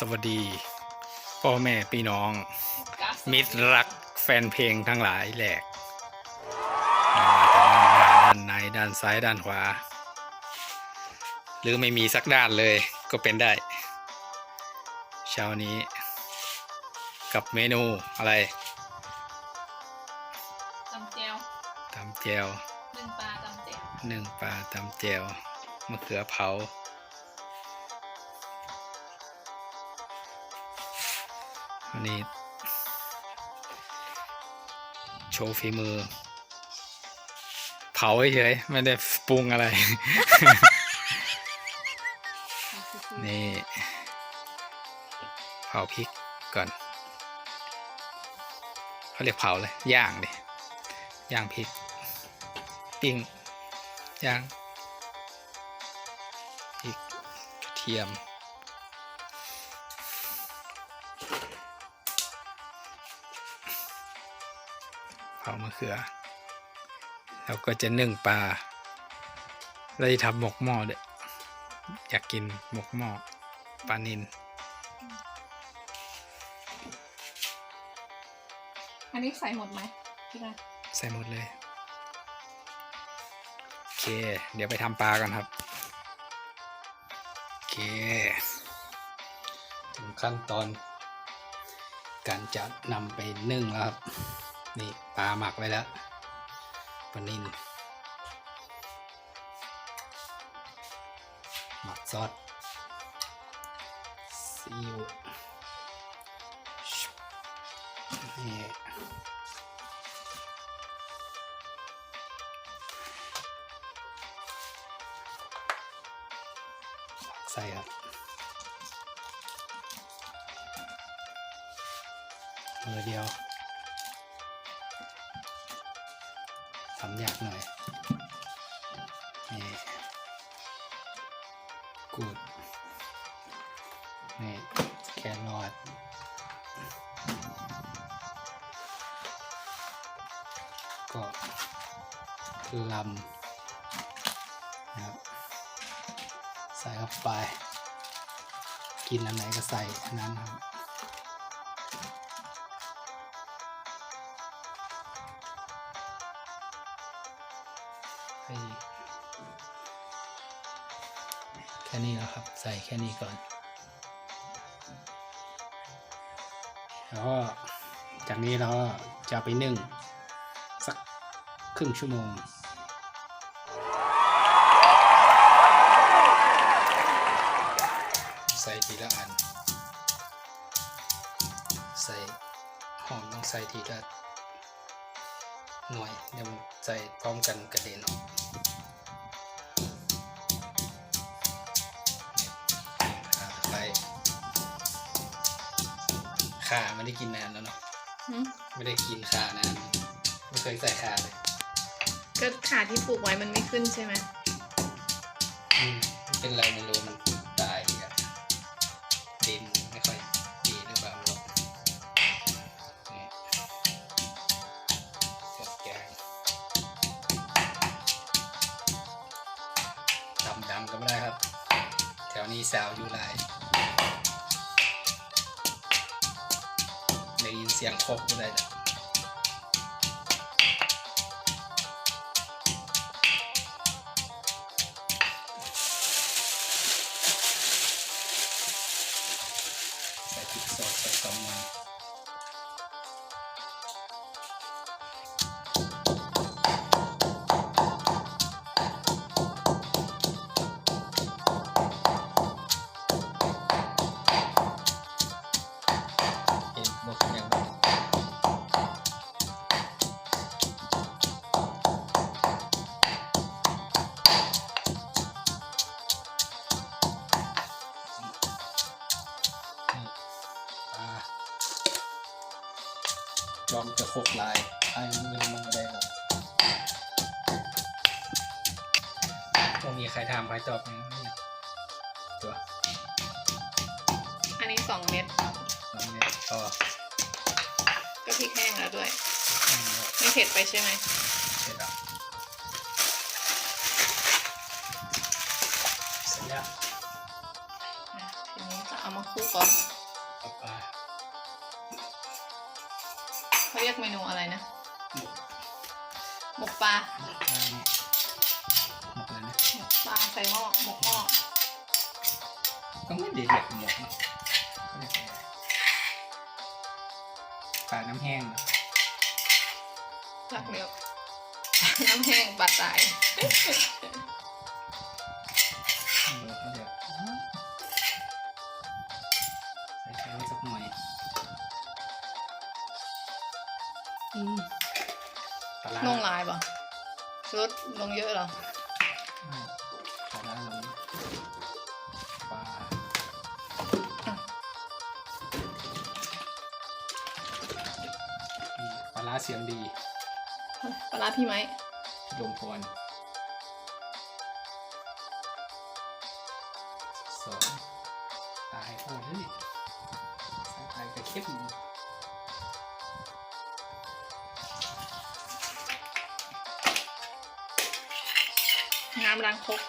สวัสดี พ่อแม่พี่น้อง มิตรรักแฟนเพลงทั้งหลายแหลกไม่ว่าจะด้านหน้าด้านในด้านซ้ายด้านขวา หรือไม่มีสักด้านเลยก็เป็นได้ เช้านี้ กับเมนูอะไรตำแจวตำแจวหนึ่งปลาตำแจวหนึ่งปลาตำแจวมะเขือเผาันนี้ โชว์ฝีมือ เผาเฉยไม่ได้ปรุงอะไร นี่ เผาพริกก่อนเขาเรียกเผาเลย ย่างดิ ย่างพริก ปิ้ง ย่างพริกกระเทียม เผามะเขือ แล้วก็จะนึ่งปลาเราจะทำหมกหม้อด้วยอยากกินหมกหม้อปลานินอันนี้ใส่หมดไหมพี่กาใส่หมดเลย โอเค เดี๋ยวไปทำปลากันครับ โอเค ถึงขั้นตอนการจะนำไปนึ่งแล้วครับ นี่ปลาหมักไว้แล้วปลานินหมักซอสซีอิ๊วนี่ใส่ครับมือเดียว กูดนี่แครอทก็ลำนะครับใส่เข้าไป กินอันไหนก็ใส่อันนั้นครับ ค่นี้แล้วครับ ใส่แค่นี้ก่อนแล้วก็จากนี้เราจะไปนึ่งสักครึ่งชั่วโมงใส่ทีละอัน ใส่หอมต้องใส่ทีละหน่วยเดี๋ยวใส่พร้อมกันกระเด็นออก ข่าไม่ได้กินนานแล้วเนาะหืมไม่ได้กินข่านานไม่เคยใส่ข่าเลยก็ขาที่ปลูกไว้มันไม่ขึ้นใช่ไหมอืมเป็นไรไม่รู้มันตายอีกอะดินไม่ค่อยดีหรือเปล่าไม่รู้นี่เครื่องแกงดำดำๆก็ไม่ได้ครับ แถวนี้สาวอยู่หลายได้ยิามใครตอบอย่างนี้ตัวอันนี้สองเม็ดน้องเนี่ยพอก็พริกแห้งแล้วด้วยอืมไม่เผ็ดไปใช่ไหมเสร็จแล้วเสร็จแล้วอะทีนี้จะเอาเอามาคลุกก่อนเอาปลาเขาเรียกเมนูอะไรนะหมกหมกปลา นะหมกปลาใส่หม้อหมกหม้อก็ไม่ได้แบบหมกเนาะก็เรียกอะไรปลาน้ำแห้งเนาะผักเดียวน้ำแห้งปลาตายเออเขาเรียกใส่ไข่ไว้สักหน่อยอืมปลาร้าลงลายป่ะชุดลงเยอะเหรอ เสียงดีปลาร้าพี่ไหมลมพรสองตายโอ้ยนี่สายตายกระเข้มน้ำล้างครก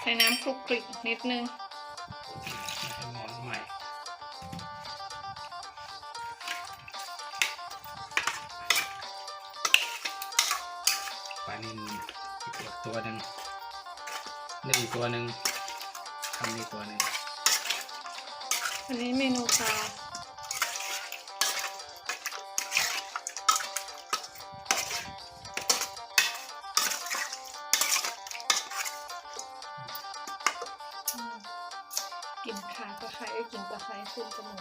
ใส่น้ำคลุกคลิกนิดนึง อีกตัวหนึ่งทำนี่ตัวหนึ่งอันนี้เมนูปลาอืมกินขาตะไคร้เอ้ยกินตะไคร้ขึ้นจมูก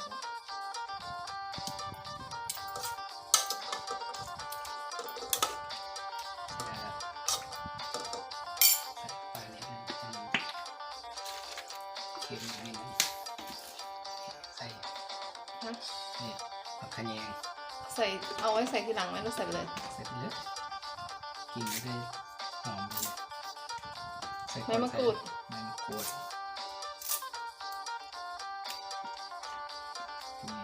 เอาไว้ใส่ทีหลังไหมหรือใส่ไปเลยเสร็จแล้วกินได้หอมดีใส่ใบมะกรูด ใบมะกรูดนี่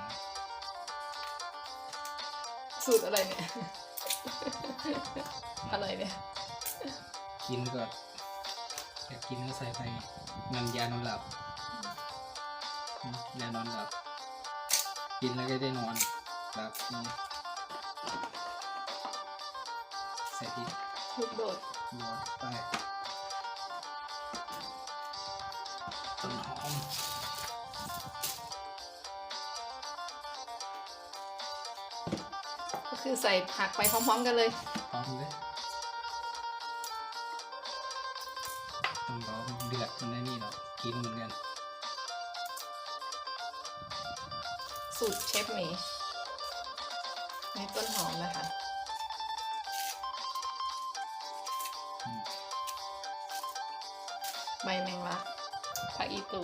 สูตรอะไรเนี่ย อะไรเนี่ย กินก็อยากกินก็ใส่ไปน้ำยานอนหลับอืมยานอนหลับ กินแล้วก็ได้นอนหลับนี่ ใส่พริกลูกโดดโรยไปต้นหอมก็คือใส่ผักไปพร้อมๆกันเลยพร้อมเลยต้องรอมันเดือดมันได้นี่หรอกกินเหมือนกันสูตรเชฟหมีนี่ต้นหอมนะคะ บแมงลักผักอีตู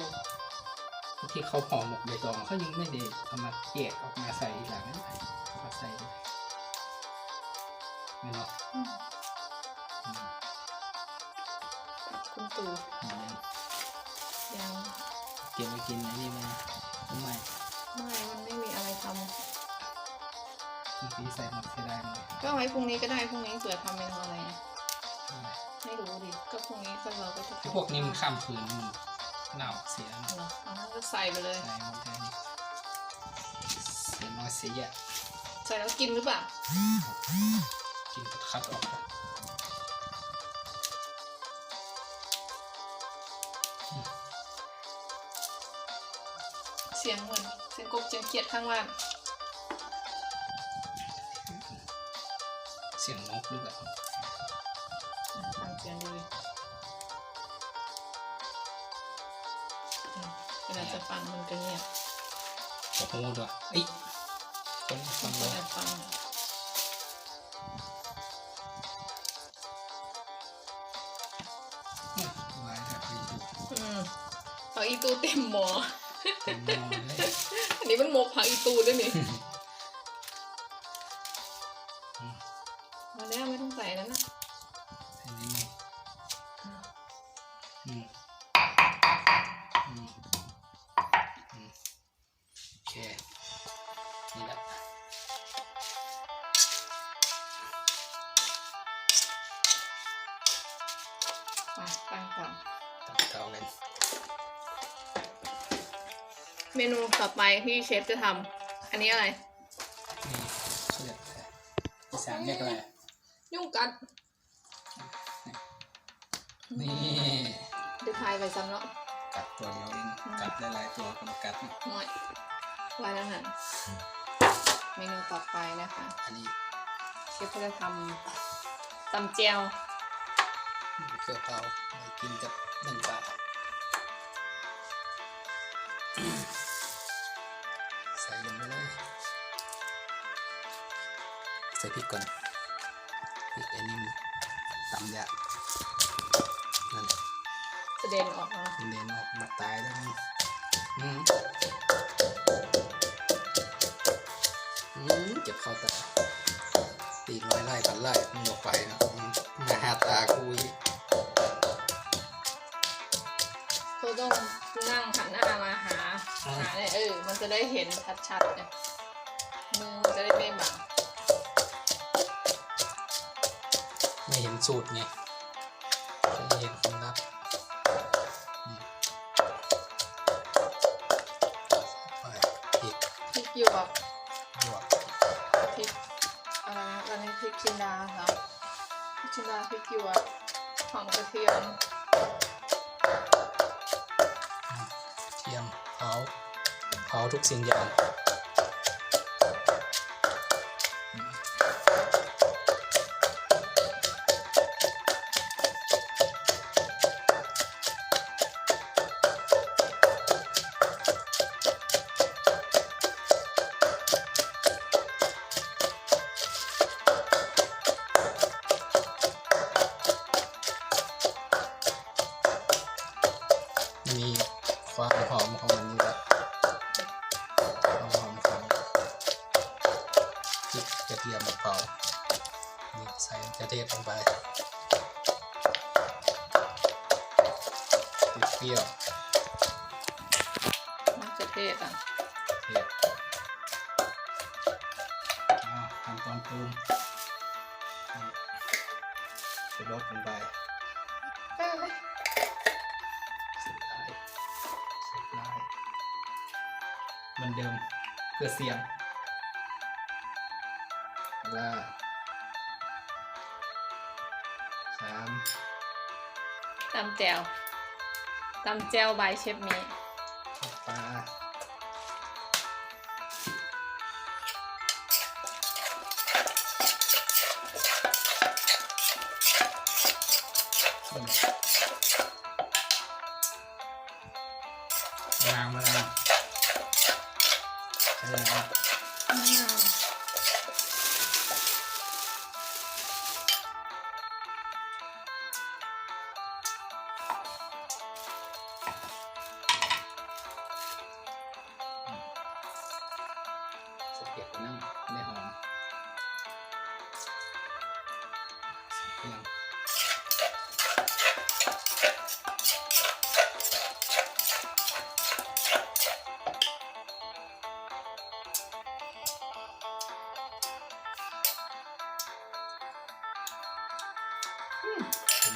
ที่เขาห่อหมกใบตองเขายังไม่ได้เอามาแยกออกมาใส่หลังนั้นเอามาใส่เลยไม่เนาะอืมอืมคุณตูอืมยังเก็บไปกินอันนี้มาทำไมไม่มันไม่มีอะไรททีนี้ใส่หมดเสียดายเลยำก็เอาไว้พรุ่งนี้ก็ได้พรุ่งนี้เผื่อทำเมนูอะไรนะ ไม่รู้ดิก็พรุ่งนี้ก็เราก็จะไอ้พวกนี้มันข้ามคืนมันเน่าเสียนะเหรอเอางั้นก็ใส่ไปเลย ใส่หมดเลยนี่เสียน้อยเสียเยอะใส่แล้วกินหรือเปล่า กินก็คัดออกก่อนเสียงเหมือนเสียงกบเสียงเขียดข้างบ้านเสียงนกหรือเปล่า ฟังเสียงดูดิอืมเวลาจะฟังมันก็เงียบโอ้โหด้วยเอ้ยคนฟับางงคเลนยแอบฟังวายแบบนี้ดูอืมผักอีตูเต็มหมอเต็มหม้อเลยอันนี้มันหมกผักอีตูด้วยนี่ มาตั้งต่อเก่ากันเมนูต่อไปที่เชฟจะทำอันนี้อะไรนี่เขาเรียกอะไรอีสานเรียกอะไรยุ่งกัดนี่จะทายไปซ้ำเนาะกัดตัวเดียวเองกัดหลายๆตัวก็มากัดน้อยไว้แล้วหันเมนูต่อไปนะคะ อันนี้เชฟก็จะทำตำเจียว เกลือเผาไปกินกับหนึ่งปลาใส่ลงไปเลย ใส่พริกก่อนพริกอันนี้ตำยากนั่นกระเด็นออกมาเน้นออกมาตายแล้วนอืมอืมเจ็บคอตาตีน้อยไล่พันไล่มันออกไปนะมมาหาตาคุย ต้องนั่งหันหน้ามาหาหาเลยเออ มันจะได้เห็นชัดๆเนี่ยมือมันจะได้ไม่บังไม่เห็นสูตรไงไม่เห็นคนรับไปอีกพริกหยวกหยวกพริกอะไรนะตอนนี้พริกจินดาครับพริกจินดาพริกหยวกหอมกระเทียม เขาทุกสิ่งอย่าง เขือเทศอะเผ็ดอ้าวขั้นตอนปรุงนี่ชูรสลงไปเอ้ยเสร็จลายเสร็จลายเหมือนเดิมเพื่อเสียงว่าสามตำแจวตำแจวใบเชฟหมี อื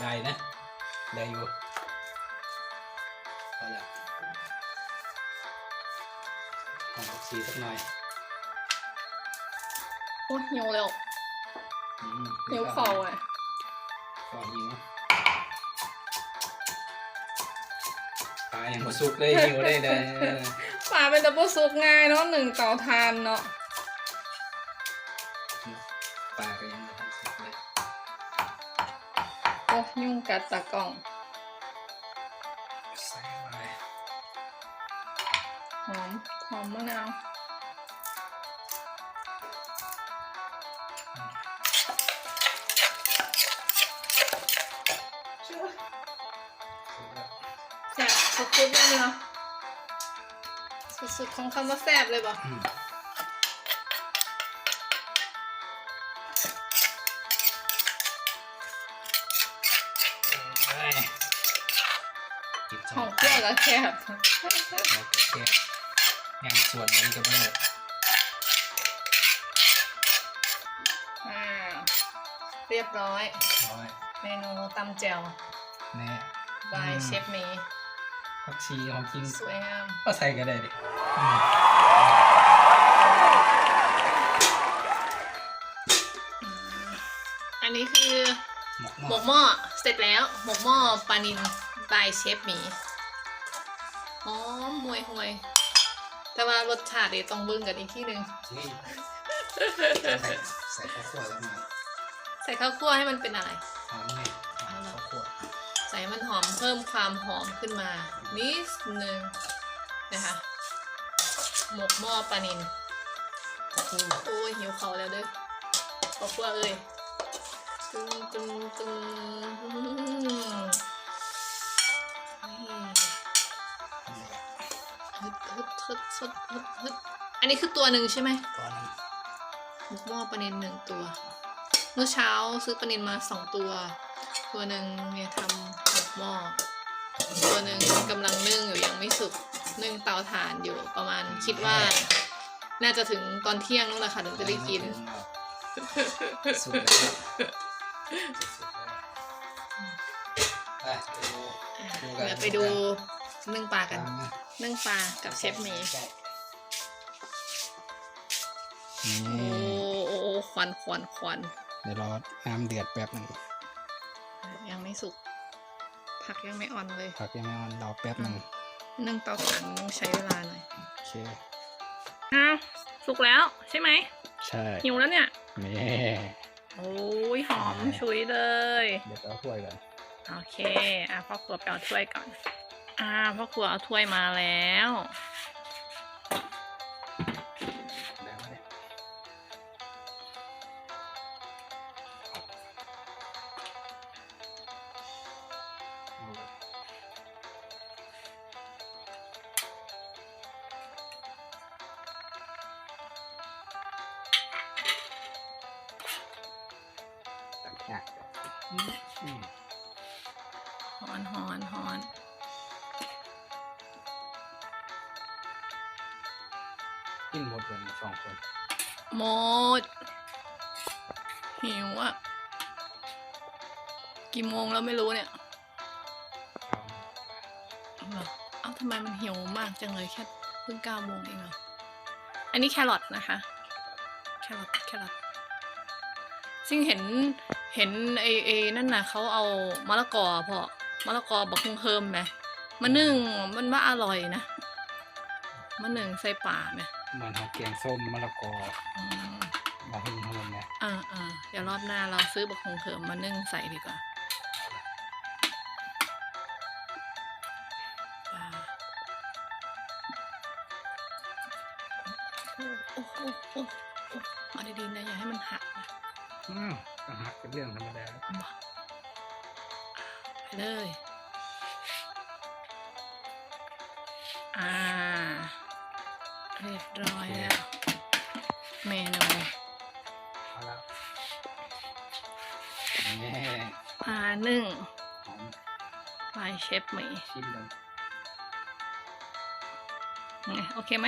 ได้นะ ได้อยู่พอละหอมผักชีสักหน่อยโอ้ยหิวแล้วอืมหิวเข่าอะก็หิวปลายังหมดสุกเลยหิวได้เลยปลาเป็นตะปูซุกง่ายเนาะหนึ่งเตาทานเนาะ โอ้ยยุ่งกัดตากล่องใส่ไปหอมหอมมะนาวแซ่บสุดๆเลยเนาะสุดๆของคำว่าแซ่บเลยบ่ เปรี้ยวแล้วแซ่บแล้วก็แค่ย่างส่วนนี้ก็ไม่ได้อ่าเรียบร้อยร้อย เมนูตำแจ่วแน่อบายเชฟเมย์ผักชีของจริงสวยงามก็ใส่ก็ได้ดิอันนี้คือหมกหหมม้อกหม้อเสร็จแล้ว หมกหม้อปลานินบายเชฟหมีห อมห่วยห่วยแต่ว่ารสชาติเดี๋ยวต้องเบึ้งกันอีกที่หนึ่งนี่ใส่ใส่ข้าวคั่วแล้วมาใส่ข้าวคั่วให้มันเป็นอะไรหอมไงหอมข้าวคั่วใส่มันหอมเพิ่มความหอมขึ้นมา นิดนึงนะคะหมกหม้อปลานินโอ้ยหิวเขาแล้วเด้อขอบคุณเอ้ยตึงตึงตึง ฮึดฮึดฮึดฮึดฮึดฮึดอันนี้คือตัวหนึ่งใช่ไหมตอนนี้หมกหม้อปลานินหนึ่งตัว เมื่อเช้าซื้อปลานินมาสองตัว ตัวหนึ่งเนี่ยทำหมกหม้อ ตัวหนึ่งกำลังนึ่งอยู่ยังไม่สุก นึ่งเตาถ่านอยู่ประมาณคิดว่า น่าจะถึงตอนเที่ยงนู่นแหละค่ะถึงจะได้กิน สุดแล้วครับไปดูเดี๋ยวไปดูนึ่งปลากัน ตามมา นึ่งปลากับเชฟเมย์ใกล้โอ้โอ้โอ้ควันควันควันเดี๋ยวรอน้ำเดือดแป๊บหนึงยังไม่สุก ผักยังไม่อ่อนเลย ผักยังไม่อ่อนรอแป๊บหนึงนึ่งเตาถ่านต้องใช้เวลาหน่อยโอเคอ้าวสุกแล้วใช่ไหมใช่หิวแล้วเนี่ย นี่โอ้ยหอมฉุยเลย เดี๋ยวเอาถ้วยก่อนโอเค อะพ่อครัวไปเอาถ้วยก่อน อ่าพ่อครัวเอาถ้วยมาแล้ว หมด หิวอะกี่โมงแล้วไม่รู้เนี่ยเอาเหรอเอ้าทำไมมันหิวมากจังเลยแค่เพิ่งเก้าโมงเองเหรอ อันนี้แครอทนะคะ แครอทแครอทซึ่งเห็นเห็นไอ้ไอ้นั่นน่ะเขาเอามะละกอพอมะละกอบักคุงเฮิมไหมมะนึ่งมันว่าอร่อยนะมะนึ่งใส่ป่าไหม เหมือนเขาแกงส้มมะละกออืมมาให้เพิ่มนะอ่าอ่าเดี๋ยวรอบหน้าเราซื้อบักคุงเฮิมมานึ่งใส่ดีกว่าป่าโอ้โอ้โอ้โอ้โอ้เอาดีๆนะอย่าให้มันหักนะอืมอาหารเป็นเรื่องธรรมดามาไปเลย อ่า เรียบร้อยแล้ว เมนูเอาละนี่ปลานึ่งหอมปลาเชฟหมีชิมกันไงโอเคไหม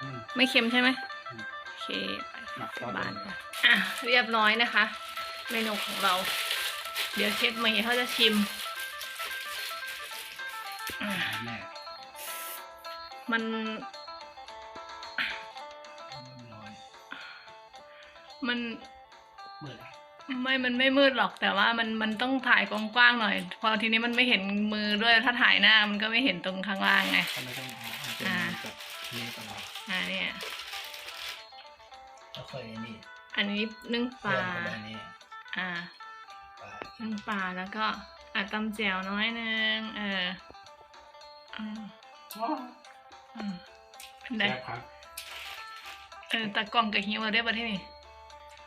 อืม ไม่เค็มใช่ไหมอืม โอเคไป หมักซอสบ้านก่อนอะ เรียบร้อยนะคะ เมนูของเรา เดี๋ยวเชฟหมีเขาจะชิมอะแม่มัน มันเมื่อไหร่ไม่มันไม่มืดหรอกแต่ว่ามันมันต้องถ่ายกว้างๆหน่อย พอทีนี้มันไม่เห็นมือด้วยถ้าถ่ายหน้ามันก็ไม่เห็นตรงข้างล่างไงทำไมต้องเอาเอาเป็นอ่าแบบนี้ตลอดอ่าเนี่ยแล้วค่อยนี่อันนี้นึ่งปเพิ่ลามไปแบบนี้อ่าปลานึ่งปลาแล้วก็อะตำแจ่วน้อยนึงเอออืมอืมเป็นไงแซ่บครับเออตากล้องกับฮิวเราได้ปะที่นี่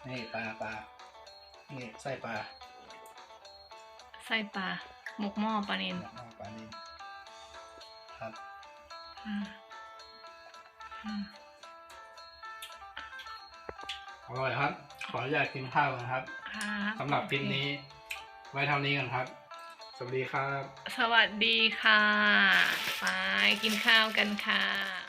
นี่ปลาปลานี่ไส้ปลาไส้ปลาหมกหม้อปลานินหมกหม้อปลานี่ครับอืมอืมอร่อยครับ ขออนุญาตกินข้าวนะครับครับสำหรับคลิปนี้ ไว้เท่านี้กันครับ สวัสดีครับ สวัสดีค่ะ ไปกินข้าวกันค่ะ